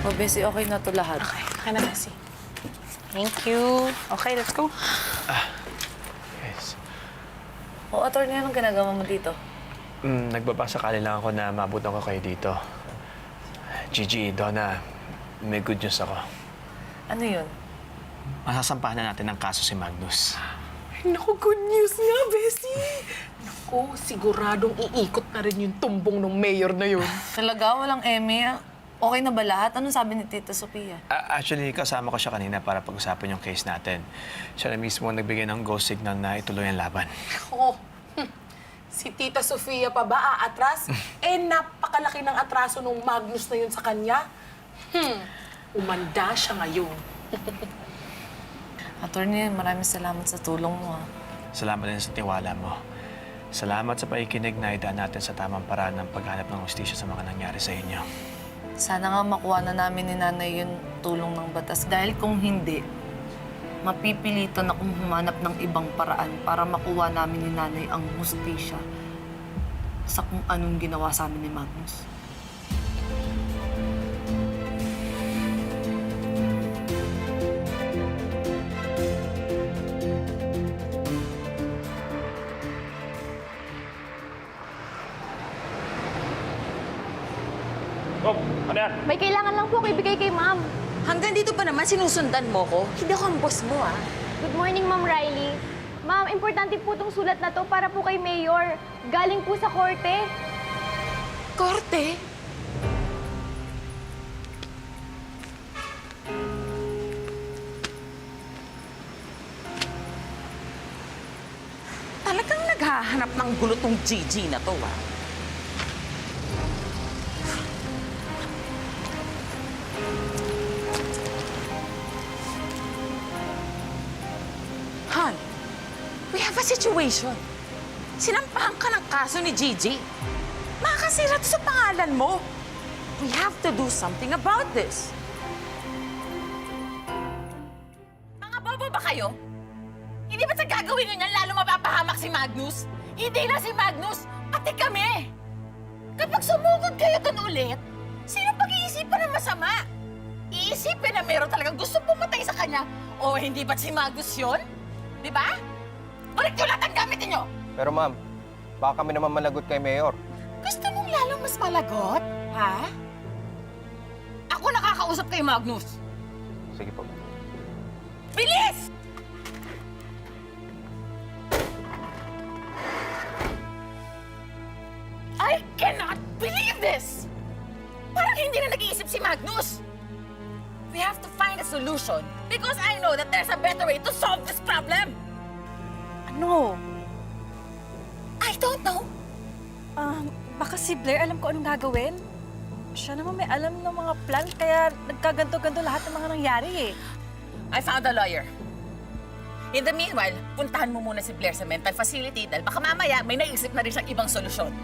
O, Bessie, okay na to lahat. Okay, okay na, Bessie. Thank you. Okay, let's go. Yes. O, attorney, anong ginagawa mo dito? Mm, nagbabasakali lang ako na maabutan ko kayo dito. Gigi, Donna, may good news ako. Ano yun? Masasampahan na natin ng kaso si Magnus. Ay, naku, good news nga, Bessie. Naku, siguradong iikot na rin yung tumbong ng mayor na yun. Talaga, walang eme. Okay na ba lahat? Anong sabi ni Tita Sofia? A- actually, kasama ko siya kanina para pag-usapan yung case natin. Siya na mismo ang nagbigay ng go signal na ituloy ang laban. Oh, hmm. si Tita Sofia pa ba aatras? eh, napakalaki ng atraso nung Magnus na yun sa kanya. Hmm, umanda siya ngayon. Attorney, maraming salamat sa tulong mo. ah. Salamat din sa tiwala mo. Salamat sa pakikinig na idaan natin sa tamang paraan ng paghanap ng hustisya sa mga nangyari sa inyo. Sana nga makuha na namin ni Nanay yung tulong ng batas. Dahil kung hindi, mapipilitan akong humanap ng ibang paraan para makuha namin ni Nanay ang hustisya sa kung anong ginawa sa amin ni Magnus. Oh, ano yan? May kailangan lang po ako ibigay kay ma'am. Hanggang dito pa naman sinusundan mo ko. Hindi ako ang boss mo, ah. Good morning, Ma'am Riley. Ma'am, importante po itong sulat na to para po kay Mayor. Galing po sa korte. Korte? Talagang naghahanap ng gulo tong Gigi na to, ah. We have a situation. Sinampahan ka ng kaso ni Gigi. Makakasira sa pangalan mo. We have to do something about this. Mga bobo ba kayo? Hindi ba sa gagawin nyo niyan lalo mapapahamak si Magnus? Hindi na si Magnus, pati kami! Kapag sumugod kayo dun ulit, sino pag-iisipan ng masama? Iisipin na meron talagang gusto pumatay sa kanya o hindi ba't si Magnus yun? Di ba? Balik nyo lahat ang gamit ninyo! Pero ma'am, baka kami naman malagot kay Mayor. Gusto mong lalong mas malagot? Ha? Ako nakakausap kay Magnus. Sige po. Bilis! I cannot believe this! Parang hindi na nag-iisip si Magnus. We have to find a solution because I know that there's a better way to solve this problem. Ano? I don't know. Um, baka si Blair alam ko anong gagawin. Siya naman may alam ng mga plan, kaya nagkaganto-ganto lahat ng mga nangyari eh. I found a lawyer. In the meanwhile, puntahan mo muna si Blair sa mental facility dahil baka mamaya may naisip na rin siyang ibang solusyon.